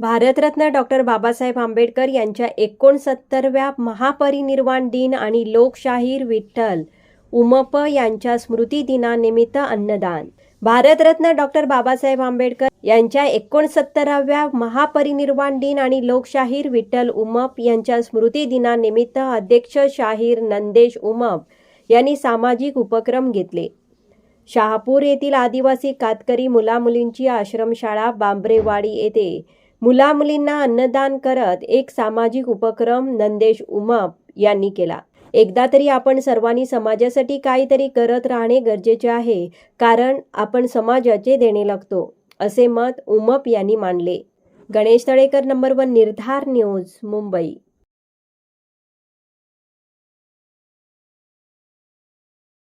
Bharat Ratna doctor Babasaheb Ambedkar यांच्या एकोणसत्तरव्या महापरिनिर्वाण दिन आणि लोकशाहीर विठ्ठल उमप यांच्या स्मृती दिनानिमित्त अन्नदान. भारतरत्न डॉक्टर बाबासाहेब आंबेडकर यांच्या एकोणसत्तराव्या महापरिनिर्वाण दिन आणि लोकशाहीर विठ्ठल उमप यांच्या स्मृती दिनानिमित्त अध्यक्ष शाहीर नंदेश उमप यांनी सामाजिक उपक्रम घेतले. शहापूर येथील आदिवासी कातकरी मुलामुलींची आश्रमशाळा बांबरेवाडी येथे मुलामुलींना अन्नदान करत एक सामाजिक उपक्रम नंदेश उमप यांनी केला. एकदा तरी आपण सर्वांनी समाजासाठी काहीतरी करत राहणे गरजेचे आहे कारण आपण समाजाचे देणे लागतो असे मत उमप यांनी मांडले Ganesh Talekar number one Nirdhar news Mumbai.